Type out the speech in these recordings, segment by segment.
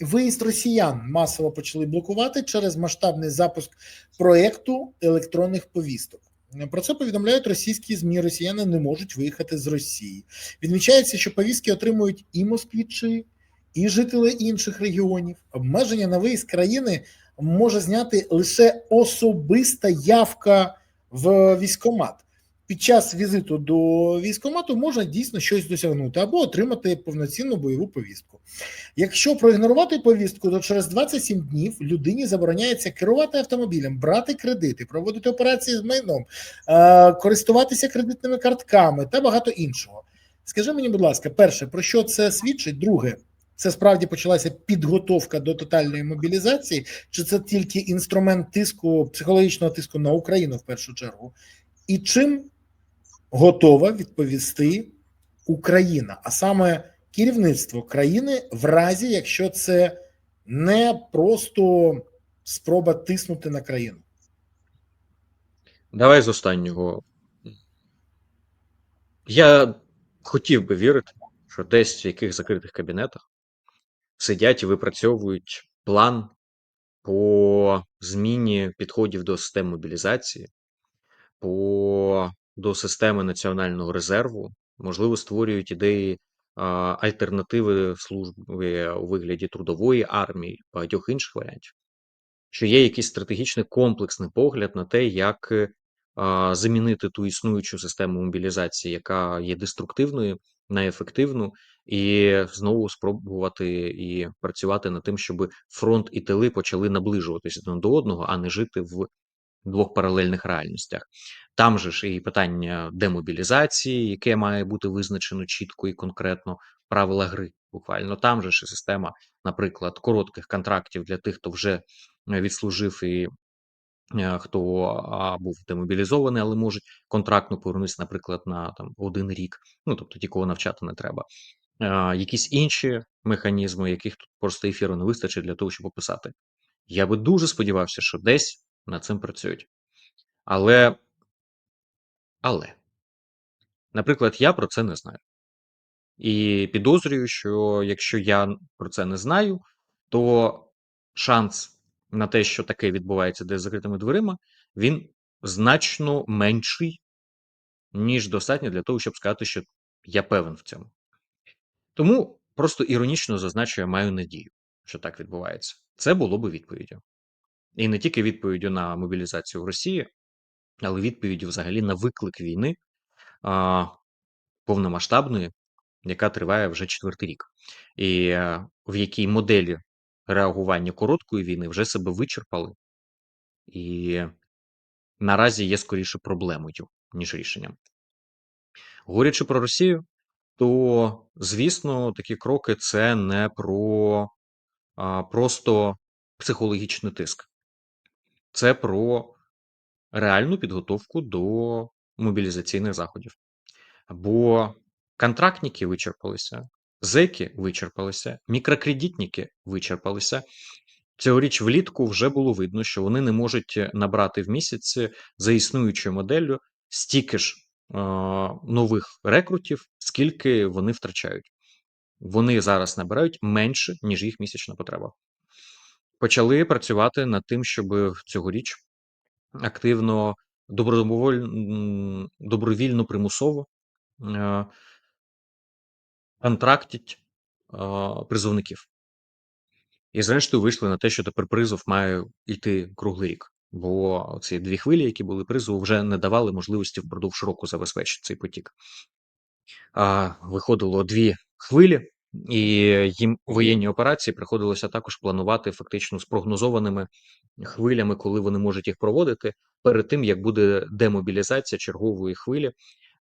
виїзд росіян масово почали блокувати через масштабний запуск проекту електронних повісток. Про це повідомляють російські змі. Росіяни не можуть виїхати з Росії. Відмічається, що повістки отримують і москвічі, і жителі інших регіонів. Обмеження на виїзд країни може зняти лише особиста явка в військкомат. Під час візиту до військкомату можна дійсно щось досягнути або отримати повноцінну бойову повістку. Якщо проігнорувати повістку, то через 27 днів людині забороняється керувати автомобілем, брати кредити, проводити операції з майном, е, користуватися кредитними картками та багато іншого. Скажи мені, будь ласка, перше, про що це свідчить? Друге, це справді почалася підготовка до тотальної мобілізації, чи це тільки інструмент тиску, психологічного тиску на Україну в першу чергу? І чим готова відповісти Україна, а саме керівництво країни, в разі якщо це не просто спроба тиснути на країну? Давай з останнього. Я хотів би вірити, що десь в яких закритих кабінетах сидять і випрацьовують план по зміні підходів до систем мобілізації, по до системи національного резерву, можливо, створюють ідеї альтернативи служби у вигляді трудової армії, багатьох інших варіантів. Що є якийсь стратегічний комплексний погляд на те, як замінити ту існуючу систему мобілізації, яка є деструктивною, на ефективну, і знову спробувати і працювати над тим, щоб фронт і тили почали наближуватися один до одного, а не жити в двох паралельних реальностях. Там же ж і питання демобілізації, яке має бути визначено чітко і конкретно правила гри. Буквально там же ж і система, наприклад, коротких контрактів для тих, хто вже е, відслужив і е, хто був демобілізований, але можуть контрактно повернутися, наприклад, на там один рік. Ну тобто ті, кого навчати не треба. Якісь інші механізми, яких тут просто ефіру не вистачить для того, щоб описати. Я би дуже сподівався, що десь над цим працюють. Але, але, наприклад, я про це не знаю. І підозрюю, що якщо я про це не знаю, то шанс на те, що таке відбувається десь закритими дверима, він значно менший, ніж достатньо для того, щоб сказати, що я певен в цьому. Тому просто іронічно зазначу, я маю надію, що так відбувається. Це було би відповіддю. І не тільки відповіддю на мобілізацію в Росії, але відповіддю взагалі на виклик війни а, повномасштабної, яка триває вже четвертий рік, і а, в якій моделі реагування короткої війни вже себе вичерпали, і наразі є скоріше проблемою, ніж рішенням. Говорячи про Росію, то звісно, такі кроки це не про а, просто психологічний тиск, це про реальну підготовку до мобілізаційних заходів. Бо контрактники вичерпалися, зеки вичерпалися, мікрокредитники вичерпалися. Цьогоріч влітку вже було видно, що вони не можуть набрати в місяць за існуючою моделлю стільки ж е, нових рекрутів, скільки вони втрачають. Вони зараз набирають менше, ніж їх місячна потреба. Почали працювати над тим, щоб цьогоріч активно доброволь- добровільно примусово е, контрактять е, призовників. І зрештою вийшли на те, що тепер призов має йти круглий рік. Бо ці дві хвилі, які були призову, вже не давали можливості впродовж року забезпечити цей потік. А, Виходило дві хвилі, і їм воєнні операції приходилося також планувати фактично з прогнозованими хвилями, коли вони можуть їх проводити, перед тим як буде демобілізація чергової хвилі,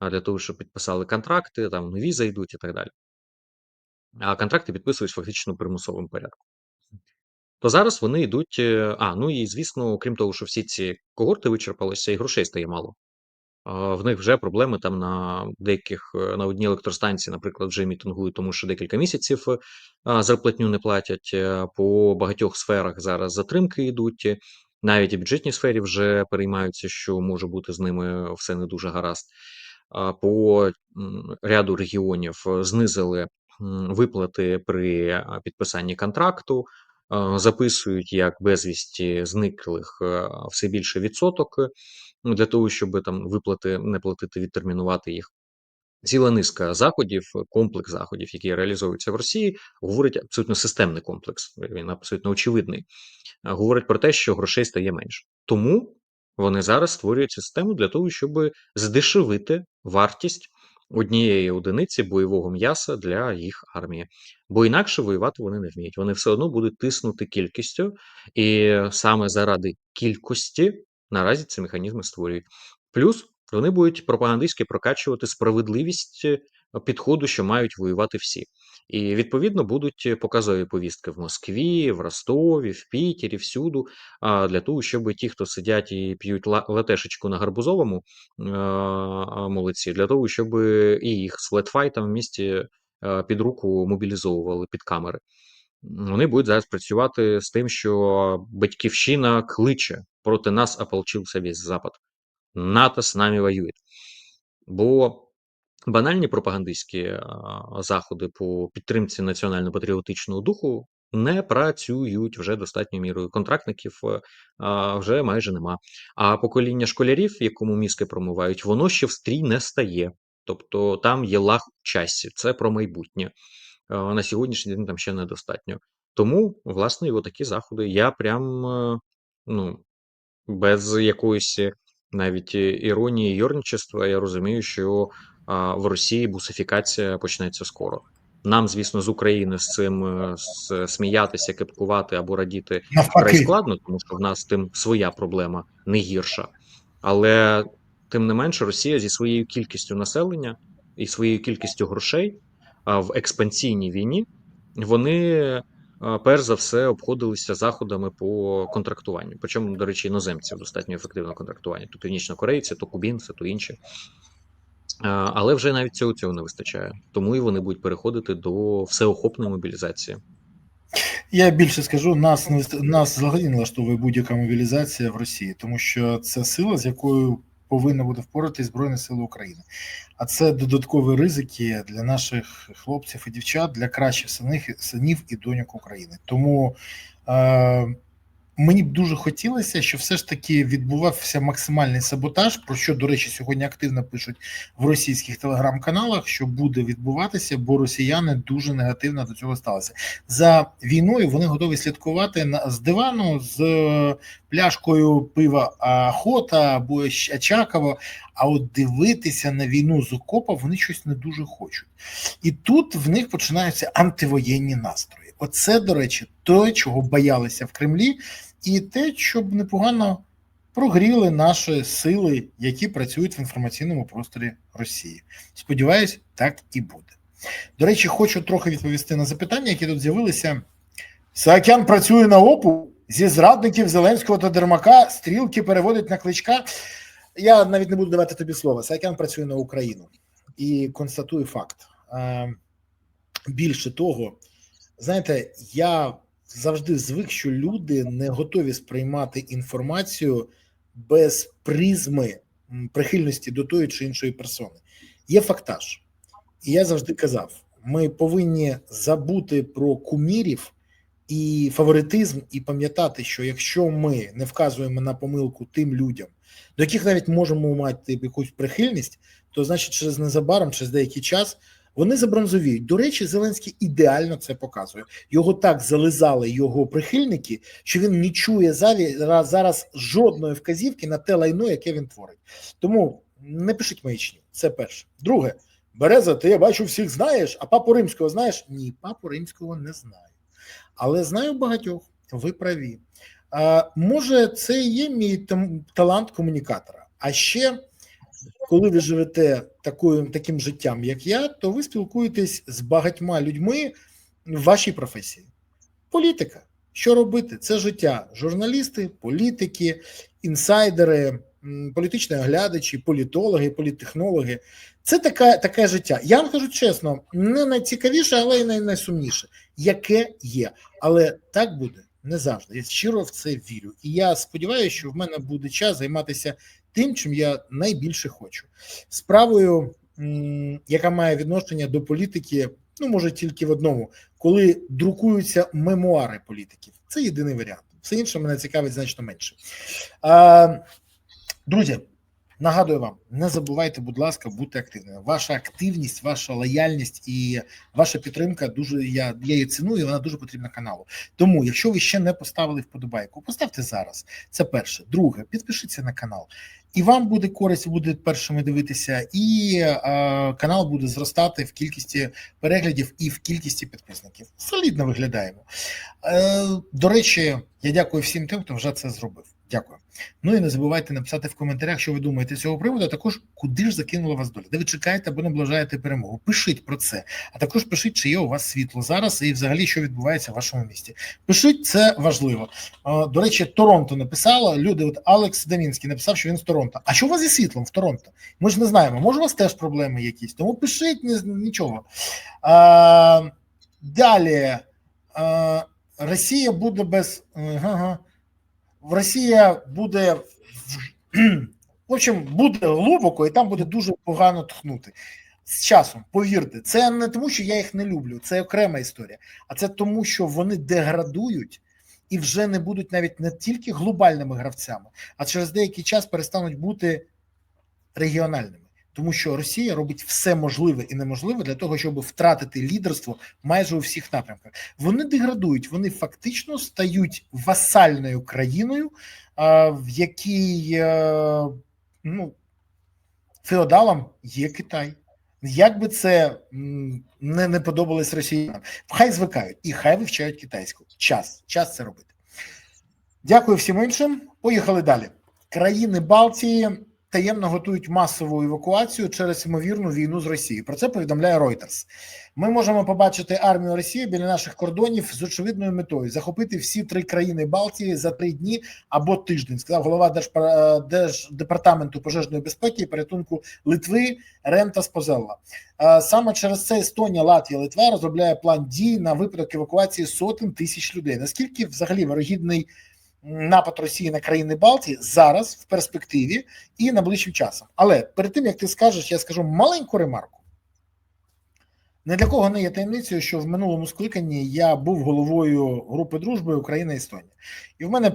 для того, щоб підписали контракти, там нові зайдуть і так далі. А контракти підписують фактично в примусовому порядку. То зараз вони йдуть. е, А, ну і звісно, крім того, що всі ці когорти вичерпалися, і грошей стає мало. В них вже проблеми там на деяких е, на одній електростанції, наприклад, вже мітингують, тому що декілька місяців зарплатню не платять. е, По багатьох сферах зараз затримки йдуть. Навіть і бюджетній сфері вже переймаються, що може бути з ними все не дуже гаразд. По ряду регіонів е, знизили виплати при підписанні контракту, записують як безвісті зниклих все більше відсоток е, для того, щоб там виплати не платити, відтермінувати їх. Ціла низка заходів, комплекс заходів, які реалізовуються в Росії, говорить абсолютно системний комплекс. Він абсолютно очевидний. Говорить про те, що грошей стає менше. Тому вони зараз створюють систему для того, щоб здешевити вартість однієї одиниці бойового м'яса для їх армії. Бо інакше воювати вони не вміють. Вони все одно будуть тиснути кількістю, і саме заради кількості наразі ці механізми створюють. Плюс вони будуть пропагандистськи прокачувати справедливість е, підходу, що мають воювати всі. І відповідно будуть показові повістки в Москві, в Ростові, в Пітері, всюду, для того, щоб ті, хто сидять і п'ють латешечку на гарбузовому е, молодці, для того, щоб і їх з флетфайтом в місті е, під руку мобілізовували під камери. Вони будуть зараз працювати з тим, що батьківщина кличе проти нас ополчився весь Запад. НАТО з нами воює. Бо банальні пропагандистські заходи по підтримці національно-патріотичного духу не працюють вже достатньою мірою. Контрактників е, вже майже нема. А покоління школярів, якому мізки промивають, воно ще в стрій не стає. Тобто там є лаг у часі, це про майбутнє. А, На сьогоднішній день там ще недостатньо. Тому, власне, і отакі заходи. Я прям е, ну, без якоїсь е, навіть е, іронії, йорничества, я розумію, що в Росії бусифікація почнеться скоро. Нам, звісно, з України з цим е, сміятися, кепкувати або радіти вкрай складно, тому що в нас тим своя проблема не гірша. Але тим не менше, Росія зі своєю кількістю населення і своєю кількістю грошей в експансійній війні вони перш за все обходилися заходами по контрактуванню. Причому, до речі, іноземців достатньо ефективно контрактування. То північнокорейці, то кубінці, то інші. Але вже навіть цього цього не вистачає. Тому і вони будуть переходити до всеохопної мобілізації. я більше скажу, нас нас взагалі не влаштовує будь-яка мобілізація в Росії, тому що це сила, з якою повинна буде впоратись Збройні Сили України. А це додаткові ризики для наших хлопців і дівчат, для кращих синів і доньок України. Тому е, мені б дуже хотілося, щоб все ж таки відбувався максимальний саботаж, про що, до речі, сьогодні активно пишуть в російських телеграм-каналах, що буде відбуватися, бо росіяни дуже негативно до цього сталися. За війною вони готові слідкувати на з дивану з е, пляшкою пива Охота або Очакова. А от дивитися на війну з окопа вони щось не дуже хочуть. І тут в них починаються антивоєнні настрої. Оце, до речі, те, чого боялися в Кремлі, і те, щоб непогано прогріли наші сили, які працюють в інформаційному просторі Росії. Сподіваюсь, так і буде. До речі, хочу трохи відповісти на запитання, які тут з'явилися. Саакян працює на ОПУ зі зрадників Зеленського та Дермака, стрілки переводить на кличка. Я навіть не буду давати тобі слова. Саакян працює на Україну і констатую факт. Е, Більше того, знаєте, я завжди звик, що люди не готові сприймати інформацію без призми прихильності до тої чи іншої персони. Є фактаж. І я завжди казав: ми повинні забути про кумірів і фаворитизм, і пам'ятати, що якщо ми не вказуємо на помилку тим людям, до яких навіть можемо мати якусь прихильність, то значить, через незабаром, через деякий час. Вони забронзовіють. До речі, Зеленський ідеально це показує. Його так зализали його прихильники, що він не чує зараз жодної вказівки на те лайно, яке він творить. Тому не пишіть маячні. Це перше. Друге, Береза, ти я бачу, всіх знаєш, а папу римського знаєш? Ні, папу римського не знаю. Але знаю багатьох. Ви праві. А, може, це є мій талант комунікатора. А ще коли ви живете такою, таким життям, як я, то ви спілкуєтесь з багатьма людьми в вашій професії. Політика. Що робити? Це життя. Журналісти, політики, інсайдери, політичні оглядачі, політологи, політтехнологи. Це таке, таке життя. Я вам кажу чесно, не найцікавіше, але й найсумніше, яке є. Але так буде не завжди. Я щиро в це вірю. І я сподіваюся, що в мене буде час займатися тим, чим я найбільше хочу. Справою, яка має відношення до політики Ну, може, тільки в одному, коли друкуються мемуари політиків. Це єдиний варіант. Все інше мене цікавить значно менше. А, друзі, нагадую вам, не забувайте, будь ласка, бути активними. Ваша активність, ваша лояльність і ваша підтримка дуже я, я її ціную, і вона дуже потрібна каналу. Тому, якщо ви ще не поставили вподобайку, поставте зараз. Це перше. Друге, підпишіться на канал. І вам буде користь, ви будете першими дивитися, і е, канал буде зростати в кількості переглядів і в кількості підписників. Солідно виглядаємо. Е, до речі, я дякую всім тим, хто вже це зробив. Дякую. Ну і не забувайте написати в коментарях, що ви думаєте з цього приводу. а Також куди ж закинула вас доля, де ви чекаєте або наближаєте перемогу. Пишіть про це, а також пишіть, чи є у вас світло зараз, і взагалі що відбувається в вашому місті. Пишіть, це важливо. До речі, Торонто написала. Люди, от Алекс Дамінський написав, що він з Торонто. А що у вас зі світлом в Торонто? Ми ж не знаємо. Може, у вас теж проблеми якісь. Тому пишіть ні, нічого. А, далі. А, Росія буде без. Ага. Росія буде в общем, буде глибоко, і там буде дуже погано тхнути. З часом, повірте, це не тому, що я їх не люблю, це окрема історія, а це тому, що вони деградують і вже не будуть навіть не тільки глобальними гравцями, а через деякий час перестануть бути регіональними. Тому що Росія робить все можливе і неможливе для того, щоб втратити лідерство майже у всіх напрямках. Вони деградують, вони фактично стають васальною країною, в якій е, ну, феодалом є Китай. Як би це не, не подобалось росіянам, хай звикають і хай вивчають китайську. Час, час це робити. Дякую всім іншим. Поїхали далі. Країни Балтії таємно готують масову евакуацію через ймовірну війну з Росією. Про це повідомляє Reuters. Ми можемо побачити армію Росії біля наших кордонів з очевидною метою захопити всі три країни Балтії за три дні або тиждень. Сказав голова Держпа- Держдепартаменту пожежної безпеки і порятунку Литви Рентас Позелла. Е, Саме через це Естонія, Латвія, Литва розробляє план дій на випадок евакуації сотень тисяч людей. Наскільки взагалі вирогідний напад Росії на країни Балтії зараз в перспективі і найближчим часом? Але перед тим як ти скажеш, я скажу маленьку ремарку. Не для кого не є таємницею, що в минулому скликанні я був головою групи дружби Україна Естонія, і в мене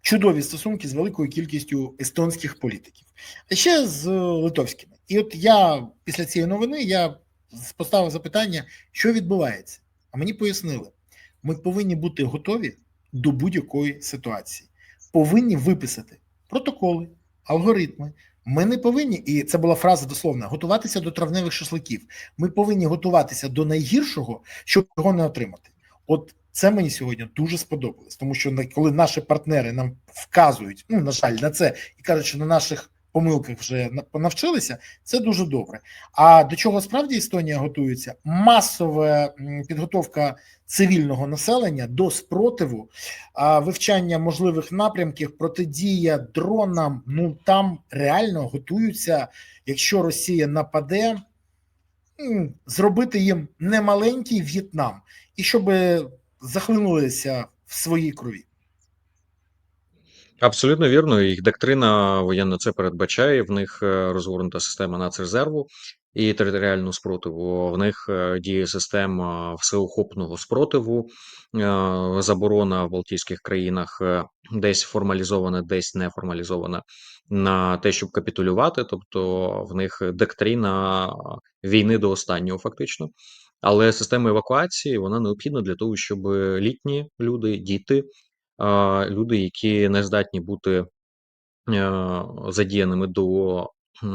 чудові стосунки з великою кількістю естонських політиків, а ще з литовськими. І от я після цієї новини я поставив запитання, що відбувається. А мені пояснили, ми повинні бути готові до будь-якої ситуації, повинні виписати протоколи, алгоритми. Ми не повинні, і це була фраза дословна, готуватися до травневих шашликів. Ми повинні готуватися до найгіршого, щоб його не отримати. От це мені сьогодні дуже сподобалось, тому що коли наші партнери нам вказують, ну на жаль, на це і кажуть, що на наших помилках вже на- навчилися, це дуже добре. А до чого справді Естонія готується? Масова підготовка цивільного населення до спротиву, вивчання можливих напрямків, протидія дронам. Ну там реально готуються, якщо Росія нападе, зробити їм немаленький В'єтнам, і щоб захлинулися в своїй крові. Абсолютно вірно. Їх доктрина воєнна це передбачає. В них е, розгорнута система нацрезерву і територіального спротиву. В них е, діє система всеохопного спротиву. Е, Заборона в Балтійських країнах десь формалізована, десь не формалізована на те, щоб капітулювати. Тобто в них доктрина війни до останнього, фактично. Але система евакуації вона необхідна для того, щоб літні люди, діти люди, які не здатні бути е, задіяними до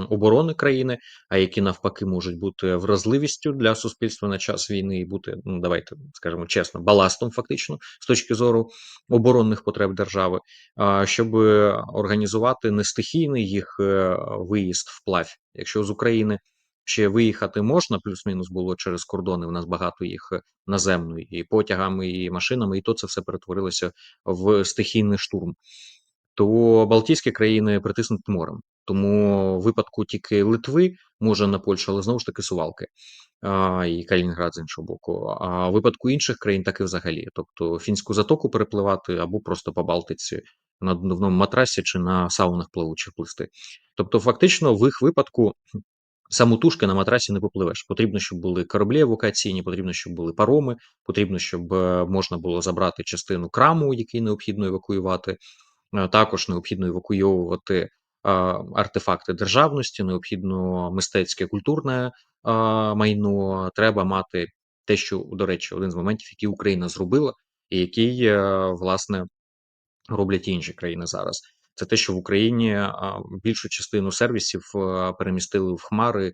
оборони країни, а які навпаки можуть бути вразливістю для суспільства на час війни і бути, ну давайте скажемо чесно, баластом, фактично, з точки зору оборонних потреб держави, щоб організувати не стихійний їх е, виїзд вплавь, якщо з України. Ще виїхати можна, плюс-мінус було через кордони. У нас багато їх е, наземної і потягами, і машинами, і то це все перетворилося в стихійний штурм. То Балтійські країни притиснуті морем. Тому в випадку тільки Литви може на Польщу, але знову ж таки Сувалки а, і Калінінград з іншого боку. А в випадку інших країн так і взагалі. Тобто фінську затоку перепливати або просто по Балтиці на надувному матрасі чи на саунах плавучих плисти. Тобто, фактично, в їх випадку самотужки на матрасі не попливеш. Потрібно, щоб були кораблі евакуаційні, потрібно, щоб були пароми, потрібно, щоб е, можна було забрати частину краму, який необхідно евакуювати. Е, Також необхідно евакуйовувати е, артефакти державності, необхідно мистецьке культурне майно. Треба мати те, що, до речі, один з моментів, який Україна зробила, і який, власне, роблять інші країни зараз. Це те, що в Україні більшу частину сервісів перемістили в хмари е,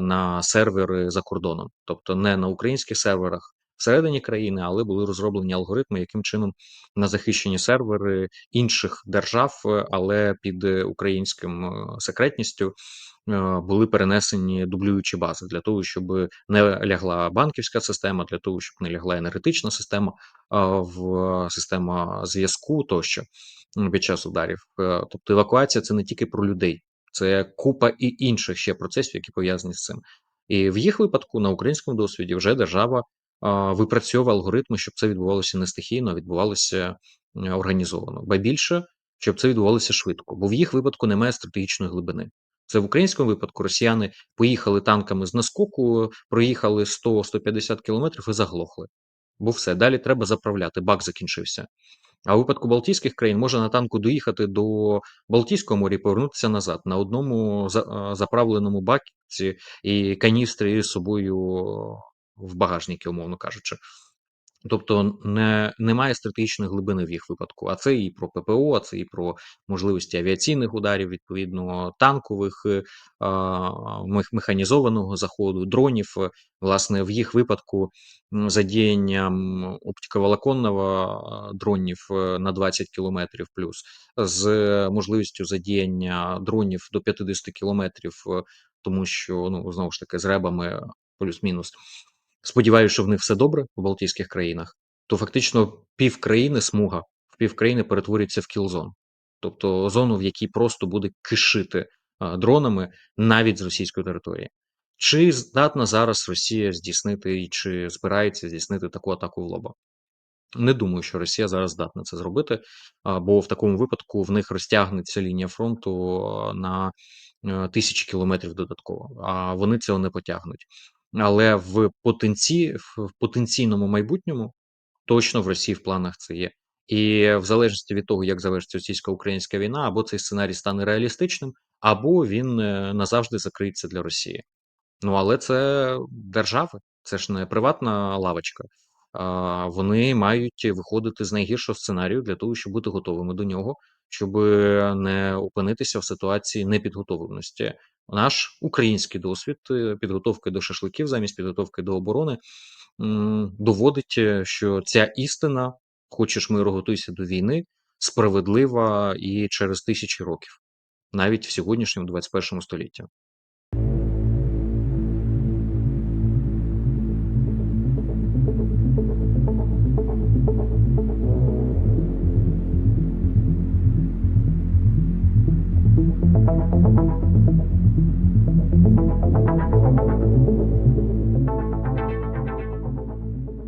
на сервери за кордоном, тобто не на українських серверах всередині країни, але були розроблені алгоритми, яким чином на захищені сервери інших держав, е, але під е, українським е, секретністю. Були перенесені дублюючі бази для того, щоб не лягла банківська система, для того, щоб не лягла енергетична система, в система зв'язку тощо під час ударів. Тобто евакуація це не тільки про людей, це купа і інших ще процесів, які пов'язані з цим. І в їх випадку на українському досвіді вже держава випрацьовує алгоритми, щоб це відбувалося не стихійно, а відбувалося організовано. Ба більше, щоб це відбувалося швидко, бо в їх випадку немає стратегічної глибини. Це в українському випадку росіяни поїхали танками з наскоку, проїхали 100-150 кілометрів і заглохли. Бо все, далі треба заправляти, бак закінчився. А у випадку Балтійських країн можна на танку доїхати до Балтійського моря і повернутися назад на одному заправленому баці і каністри з собою в багажнику, умовно кажучи. Тобто не, немає стратегічної глибини в їх випадку. А це і про ППО, а це і про можливості авіаційних ударів, відповідно, танкових, е, механізованого заходу, дронів. Е, Власне, в їх випадку задіянням оптиковолоконного дронів е, на 20 кілометрів плюс, з можливістю задіяння дронів до 50 кілометрів, е, тому що ну знову ж таки з ребами плюс-мінус. Сподіваюся, що в них все добре в Балтійських країнах, то фактично пів країни, смуга в пів країни перетворюється в кілзон, тобто зону, в якій просто буде кишити дронами навіть з російської території. Чи здатна зараз Росія здійснити і чи збирається здійснити таку атаку в лоба? Не думаю, що Росія зараз здатна це зробити, бо в такому випадку в них розтягнеться лінія фронту на е, тисячі кілометрів додатково, а вони цього не потягнуть. Але в потенці, в потенційному майбутньому точно в Росії в планах це є. І в залежності від того, як завершиться російсько-українська війна, або цей сценарій стане реалістичним, або він е, назавжди закриється для Росії. Ну, але це держави, це ж не приватна лавочка. Вони мають виходити з найгіршого сценарію для того, щоб бути готовими до нього, щоб не опинитися в ситуації непідготовленості. Наш український досвід е, підготовки до шашликів замість підготовки до оборони доводить, е, що ця істина, хочеш миру, готуйся до війни, справедлива і через тисячі років, навіть в сьогоднішньому 21 столітті.